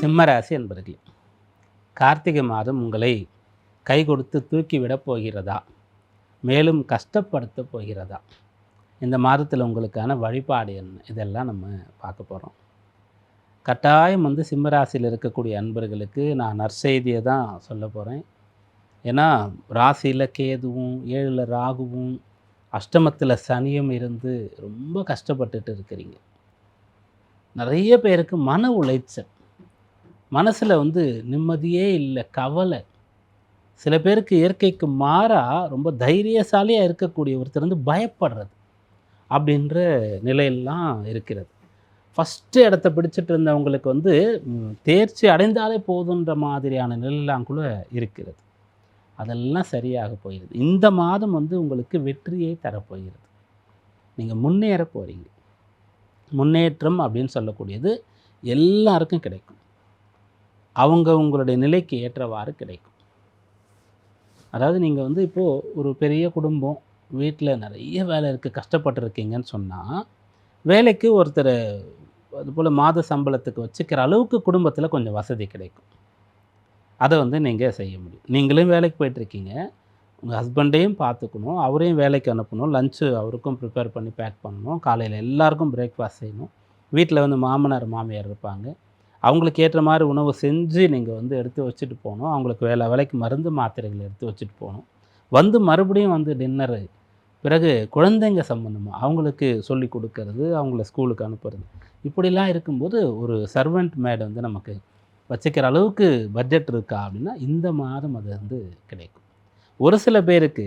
சிம்மராசி என்பர்களே கார்த்திகை மாதம் உங்களை கை கொடுத்து தூக்கி விடப் போகிறதா? மேலும் கஷ்டப்படுத்த போகிறதா? இந்த மாதத்தில் உங்களுக்கான வழிபாடு என்ன? இதெல்லாம் நம்ம பார்க்க போகிறோம் கட்டாயம் வந்து சிம்மராசியில் இருக்கக்கூடிய அன்பர்களுக்கு நான் நற்செய்தியை தான் சொல்ல போகிறேன் ஏன்னா ராசியில் கேதுவும் ஏழில் ராகுவும் அஷ்டமத்தில் சனியும் இருந்து ரொம்ப கஷ்டப்பட்டுட்டு இருக்கிறீங்க. நிறைய பேருக்கு மன உளைச்சல். மனசில் வந்து நிம்மதியே இல்லை கவலை. சில பேருக்கு இயற்கைக்கு மாறாக ரொம்ப தைரியசாலியாக இருக்கக்கூடிய ஒருத்தர் வந்து பயப்படுறது அப்படின்ற நிலையெல்லாம் இருக்கிறது. ஃபஸ்ட்டு இடத்த பிடிச்சிட்டு இருந்தவங்களுக்கு வந்து தேர்ச்சி அடைந்தாலே போதுன்ற மாதிரியான நிலையெல்லாம் கூட இருக்கிறது. அதெல்லாம் சரியாக போயிடுது இந்த மாதம் வந்து உங்களுக்கு வெற்றியை தரப்போகிறது. நீங்கள் முன்னேற போகிறீங்க முன்னேற்றம் அப்படின்னு சொல்லக்கூடியது எல்லாருக்கும் கிடைக்கும். அவங்க உங்களுடைய நிலைக்கு ஏற்றவாறு கிடைக்கும். அதாவது நீங்கள் வந்து இப்போது ஒரு பெரிய குடும்பம் வீட்டில் நிறைய வேலை இருக்குது கஷ்டப்பட்டுருக்கீங்கன்னு சொன்னால் வேலைக்கு ஒருத்தர் அதுபோல் மாத சம்பளத்துக்கு வச்சுக்கிற அளவுக்கு குடும்பத்தில் கொஞ்சம் வசதி கிடைக்கும். அதை வந்து நீங்கள் செய்ய முடியும். நீங்களும் வேலைக்கு போயிட்டுருக்கீங்க. உங்கள் ஹஸ்பண்டையும் பார்த்துக்கணும். அவரையும் வேலைக்கு அனுப்பணும். லஞ்சு அவருக்கும் ப்ரிப்பேர் பண்ணி பேக் பண்ணணும். காலையில் எல்லாருக்கும் பிரேக்ஃபாஸ்ட் செய்யணும். வீட்டில் வந்து மாமனார் மாமியார் இருப்பாங்க. அவங்களுக்கு ஏற்ற மாதிரி உணவு செஞ்சு நீங்கள் வந்து எடுத்து வச்சுட்டு போகணும். அவங்களுக்கு வேலை வேலைக்கு மருந்து மாத்திரைகள் எடுத்து வச்சுட்டு போகணும். வந்து மறுபடியும் வந்து டின்னரு பிறகு குழந்தைங்க சம்மந்தமாக அவங்களுக்கு சொல்லி கொடுக்கறது அவங்கள ஸ்கூலுக்கு அனுப்புறது. இப்படிலாம் இருக்கும்போது ஒரு சர்வெண்ட் மேட் வந்து நமக்கு வச்சுக்கிற அளவுக்கு பட்ஜெட் இருக்கா அப்படின்னா இந்த மாதம் அது வந்து கிடைக்கும். ஒரு சில பேருக்கு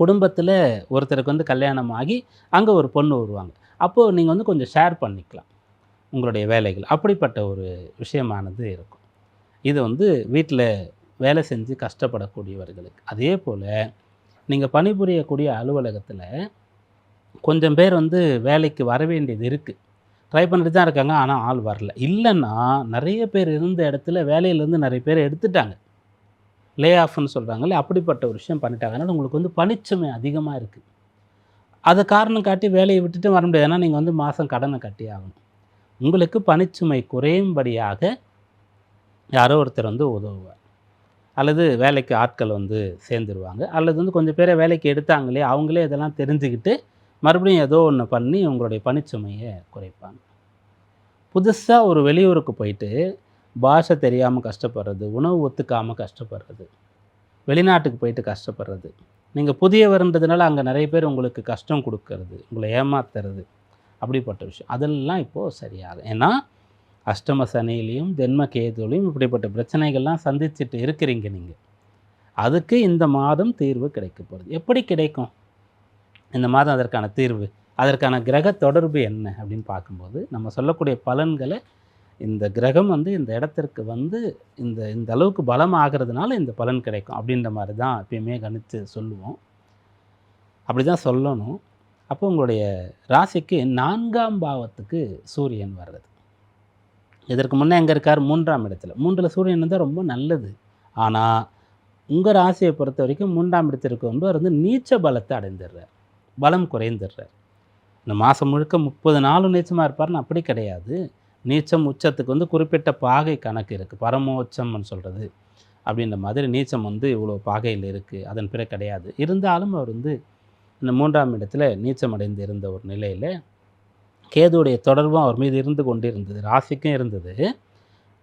குடும்பத்தில் ஒருத்தருக்கு வந்து கல்யாணம் ஆகி அங்கே ஒரு பொண்ணு வருவாங்க. அப்போது நீங்கள் வந்து கொஞ்சம் ஷேர் பண்ணிக்கலாம். உங்களுடைய வேலைகள். அப்படிப்பட்ட ஒரு விஷயமானது இருக்கும். இது வந்து வீட்டில் வேலை செஞ்சு கஷ்டப்படக்கூடியவர்களுக்கு. அதே போல் நீங்கள் பணிபுரியக்கூடிய அலுவலகத்தில் கொஞ்சம் பேர் வந்து வேலைக்கு வர வேண்டியது இருக்குது ட்ரை பண்ணிட்டு தான் இருக்காங்க ஆனால் ஆள் வரல. இல்லைன்னா நிறைய பேர் இருந்த இடத்துல வேலையிலேருந்து நிறைய பேர் எடுத்துட்டாங்க. லே ஆஃப்னு சொல்கிறாங்கல்ல அப்படிப்பட்ட ஒரு விஷயம் பண்ணிட்டாங்க. அதனால் உங்களுக்கு வந்து பணிச்சுமை அதிகமாக இருக்குது அதை காரணம் காட்டி வேலையை விட்டுட்டு வர முடியாது. ஏன்னா நீங்கள் வந்து மாதம் கடனை கட்டி ஆகணும். உங்களுக்கு பணிச்சுமை குறையும்படியாக யாரோ ஒருத்தர் வந்து உதவுவார். அல்லது வேலைக்கு ஆட்கள் வந்து சேர்ந்துருவாங்க. அல்லது வந்து கொஞ்சம் பேரை வேலைக்கு எடுத்தாங்களே அவங்களே இதெல்லாம் தெரிஞ்சுக்கிட்டு மறுபடியும் ஏதோ ஒன்று பண்ணி உங்களுடைய பணிச்சுமையை குறைப்பாங்க. புதுசாக ஒரு வெளியூருக்கு போயிட்டு பாஷை தெரியாமல் கஷ்டப்படுறது உணவு ஒத்துக்காமல் கஷ்டப்படுறது வெளிநாட்டுக்கு போயிட்டு கஷ்டப்படுறது. நீங்கள் புதியவர்ன்றதுனால அங்கே நிறைய பேர் உங்களுக்கு கஷ்டம் கொடுக்கறது உங்களை ஏமாத்துறது. அப்படிப்பட்ட விஷயம். அதெல்லாம் இப்போது சரியாகும் ஏன்னா அஷ்டம சனிலையும் ஜென்ம கேதுலையும் இப்படிப்பட்ட பிரச்சனைகள்லாம் சந்திச்சுட்டு இருக்கிறீங்க நீங்கள் அதுக்கு இந்த மாதம் தீர்வு கிடைக்க போகிறது எப்படி கிடைக்கும்? இந்த மாதம் அதற்கான தீர்வு அதற்கான கிரக தொடர்பு என்ன அப்படின்னு பார்க்கும்போது நம்ம சொல்லக்கூடிய பலன்களை இந்த கிரகம் வந்து இந்த இடத்திற்கு வந்து இந்த இந்த அளவுக்கு பலம் ஆகிறதுனால இந்த பலன் கிடைக்கும் அப்படின்ற மாதிரி தான் எப்பயுமே கணித்து சொல்லுவோம். அப்படி தான் சொல்லணும். அப்போ உங்களுடைய ராசிக்கு நான்காம் பாவத்துக்கு சூரியன் வர்றது. இதற்கு முன்னே எங்கே இருக்கார் மூன்றாம் இடத்துல. மூன்றில் சூரியன் வந்து ரொம்ப நல்லது. ஆனால் உங்கள் ராசியை பொறுத்த வரைக்கும் மூன்றாம் இடத்திற்கு வந்து வந்து நீச்ச பலத்தை அடைந்துடுறார். பலம் குறைந்துடுறார். இந்த மாதம் முழுக்க முப்பது நாளும் நீச்சமாக இருப்பார்னு அப்படி கிடையாது. நீச்சம் உச்சத்துக்கு வந்து குறிப்பிட்ட பாகை கணக்கு இருக்குது பரமோச்சம்னு சொல்கிறது அப்படின்ற மாதிரி நீச்சம் வந்து இவ்வளோ பாகையில் இருக்குது அதன் பிறகு கிடையாது. இருந்தாலும் அவர் வந்து இந்த மூன்றாம் இடத்துல நீச்சமடைந்து இருந்த ஒரு நிலையில் கேதுவுடைய தொடர்பும் அவர் மீது இருந்து கொண்டு இருந்தது ராசிக்கும் இருந்தது.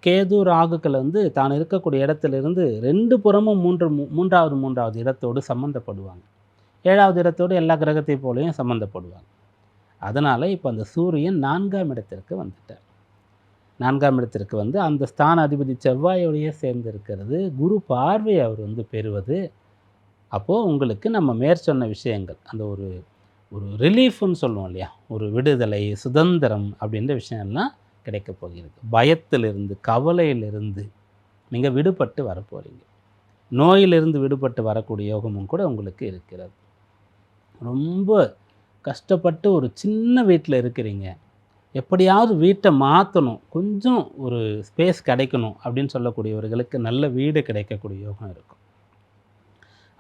கேது ராகுக்கள் வந்து தான் இருக்கக்கூடிய இடத்துல இருந்து ரெண்டு புறமும் மூன்று மூன்றாவது மூன்றாவது இடத்தோடு சம்மந்தப்படுவாங்க ஏழாவது இடத்தோடு எல்லா கிரகத்தை போலையும் சம்மந்தப்படுவாங்க அதனால் இப்போ அந்த சூரியன் நான்காம் இடத்திற்கு வந்துட்டார். நான்காம் இடத்திற்கு வந்து அந்த ஸ்தான அதிபதி செவ்வாயோடையே சேர்ந்து இருக்கிறது குரு பார்வை அவர் வந்து பெறுவது அப்போது உங்களுக்கு நம்ம மேற்சொன்ன விஷயங்கள் அந்த ஒரு ஒரு ரிலீஃப்னு சொல்லுவோம் இல்லையா? ஒரு விடுதலை சுதந்திரம் அப்படின்ற விஷயம்லாம் கிடைக்க போகிறது. பயத்திலிருந்து கவலையிலிருந்து நீங்கள் விடுபட்டு வரப்போகிறீங்க நோயிலிருந்து விடுபட்டு வரக்கூடிய யோகமும் கூட உங்களுக்கு இருக்கிறது. ரொம்ப கஷ்டப்பட்டு ஒரு சின்ன வீட்டில் இருக்கிறீங்க. எப்படியாவது வீட்டை மாற்றணும் கொஞ்சம் ஒரு ஸ்பேஸ் கிடைக்கணும் அப்படின்னு சொல்லக்கூடியவர்களுக்கு நல்ல வீடு கிடைக்கக்கூடிய யோகம் இருக்கும்.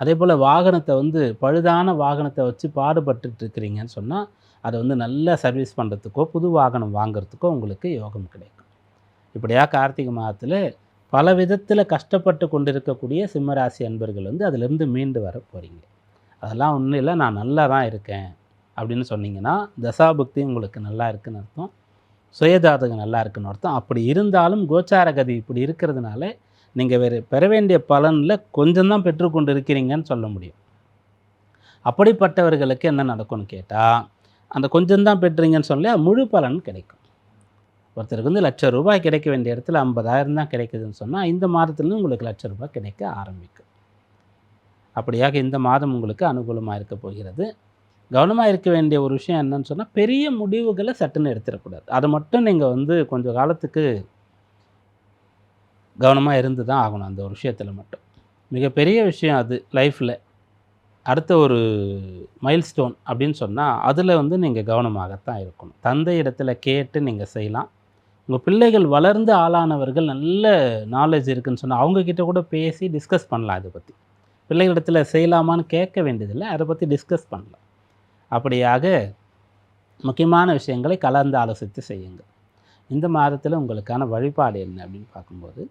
அதே போல் வாகனத்தை வந்து பழுதான வாகனத்தை வச்சு பாடுபட்டுட்டு இருக்கிறீங்கன்னு சொன்னால் அதை வந்து நல்லா சர்வீஸ் பண்ணுறதுக்கோ புது வாகனம் வாங்குறதுக்கோ உங்களுக்கு யோகம் கிடைக்கும். இப்படியா கார்த்திகை மாதத்தில் பல விதத்தில் கஷ்டப்பட்டு கொண்டிருக்கக்கூடிய சிம்மராசி அன்பர்கள் வந்து அதிலிருந்து மீண்டு வர போகிறீங்க அதெல்லாம் ஒன்றும் இல்லை நான் நல்லா தான் இருக்கேன் அப்படின்னு சொன்னீங்கன்னா தசாபக்தி உங்களுக்கு நல்லா இருக்குன்னு அர்த்தம். சுயஜாதகம் நல்லா இருக்குன்னு அர்த்தம். அப்படி இருந்தாலும் கோச்சார கதி இப்படி இருக்கிறதுனால நீங்கள் வேறு பெற வேண்டிய பலனில் கொஞ்சம் தான் பெற்றுக்கொண்டு இருக்கிறீங்கன்னு சொல்ல முடியும். அப்படிப்பட்டவர்களுக்கு என்ன நடக்கும்னு கேட்டால் அந்த கொஞ்சம் தான் பெற்றீங்கன்னு சொல்லி முழு பலன் கிடைக்கும். ஒருத்தருக்கு வந்து லட்ச ரூபாய் கிடைக்க வேண்டிய இடத்துல ஐம்பதாயிரம் தான் கிடைக்குதுன்னு சொன்னால் இந்த மாதத்துலேருந்து உங்களுக்கு லட்ச ரூபாய் கிடைக்க ஆரம்பிக்கும். அப்படியாக இந்த மாதம் உங்களுக்கு அனுகூலமாக இருக்க போகிறது. கவனமாக இருக்க வேண்டிய ஒரு விஷயம் என்னன்னு சொன்னால் பெரிய முடிவுகளை சட்டுன்னு எடுத்துடக்கூடாது. அதை மட்டும் நீங்கள் வந்து கொஞ்சம் காலத்துக்கு கவனமாக இருந்து தான் ஆகணும் அந்த ஒரு விஷயத்தில் மட்டும். மிகப்பெரிய விஷயம் அது லைஃப்பில் அடுத்த ஒரு மைல்ஸ்டோன் அப்படின்னு சொன்னால் அதில் வந்து நீங்கள் கவனமாகத்தான் இருக்கணும். தந்தை இடத்துல கேட்டு நீங்கள் செய்யலாம். உங்கள் பிள்ளைகள் வளர்ந்து ஆளானவர்கள் நல்ல நாலேஜ் இருக்குன்னு சொன்னால் அவங்கக்கிட்ட கூட பேசி டிஸ்கஸ் பண்ணலாம் அதை பற்றி பிள்ளைகளிடத்தில் செய்யலாமான்னு கேட்க வேண்டியதில்லை அதை பற்றி டிஸ்கஸ் பண்ணலாம். அப்படியாக முக்கியமான விஷயங்களை கலந்து ஆலோசித்து செய்யுங்கள். இந்த மாதத்தில் உங்களுக்கான வழிபாடு என்ன அப்படின்னு பார்க்கும்போது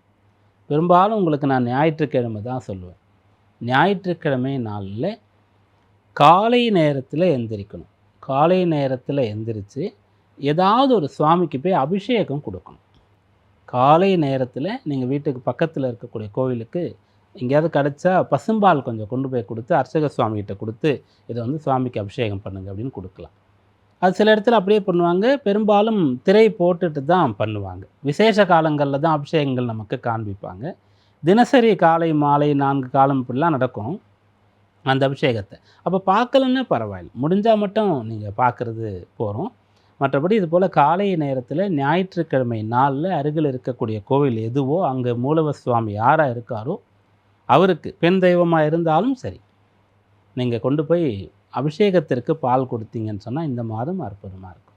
பெரும்பாலும் உங்களுக்கு நான் ஞாயிற்றுக்கிழமை தான் சொல்லுவேன். ஞாயிற்றுக்கிழமை நாளில் காலை நேரத்தில் எந்திரிக்கணும். காலை நேரத்தில் எந்திரிச்சு ஏதாவது ஒரு சுவாமிக்கு போய் அபிஷேகம் கொடுக்கணும். காலை நேரத்தில் நீங்கள் வீட்டுக்கு பக்கத்தில் இருக்கக்கூடிய கோவிலுக்கு எங்கேயாவது கிடச்சா பசும்பால் கொஞ்சம் கொண்டு போய் கொடுத்து அர்ச்சக சுவாமிகிட்ட கொடுத்து இதை வந்து சுவாமிக்கு அபிஷேகம் பண்ணுங்கள் அப்படின்னு கொடுக்கலாம். அது சில இடத்துல அப்படியே பண்ணுவாங்க. பெரும்பாலும் திரை போட்டுட்டு தான் பண்ணுவாங்க. விசேஷ காலங்களில் தான் அபிஷேகங்கள் நமக்கு காண்பிப்பாங்க. தினசரி காலை மாலை நான்கு காலம் இப்படிலாம் நடக்கும் அந்த அபிஷேகத்தை. அப்போ பார்க்கலன்னா பரவாயில்ல. முடிஞ்சால் மட்டும் நீங்கள் பார்க்குறது போகிறோம் மற்றபடி இது போல் காலை நேரத்தில் ஞாயிற்றுக்கிழமை நாளில் அருகில் இருக்கக்கூடிய கோவில் எதுவோ அங்கே மூலவர் சுவாமி யாராக இருக்காரோ அவருக்கு பெண் தெய்வமாக இருந்தாலும் சரி நீங்கள் கொண்டு போய் அபிஷேகத்திற்கு பால் கொடுத்தீங்கன்னு சொன்னால் இந்த மாதம் அற்புதமாக இருக்கும்.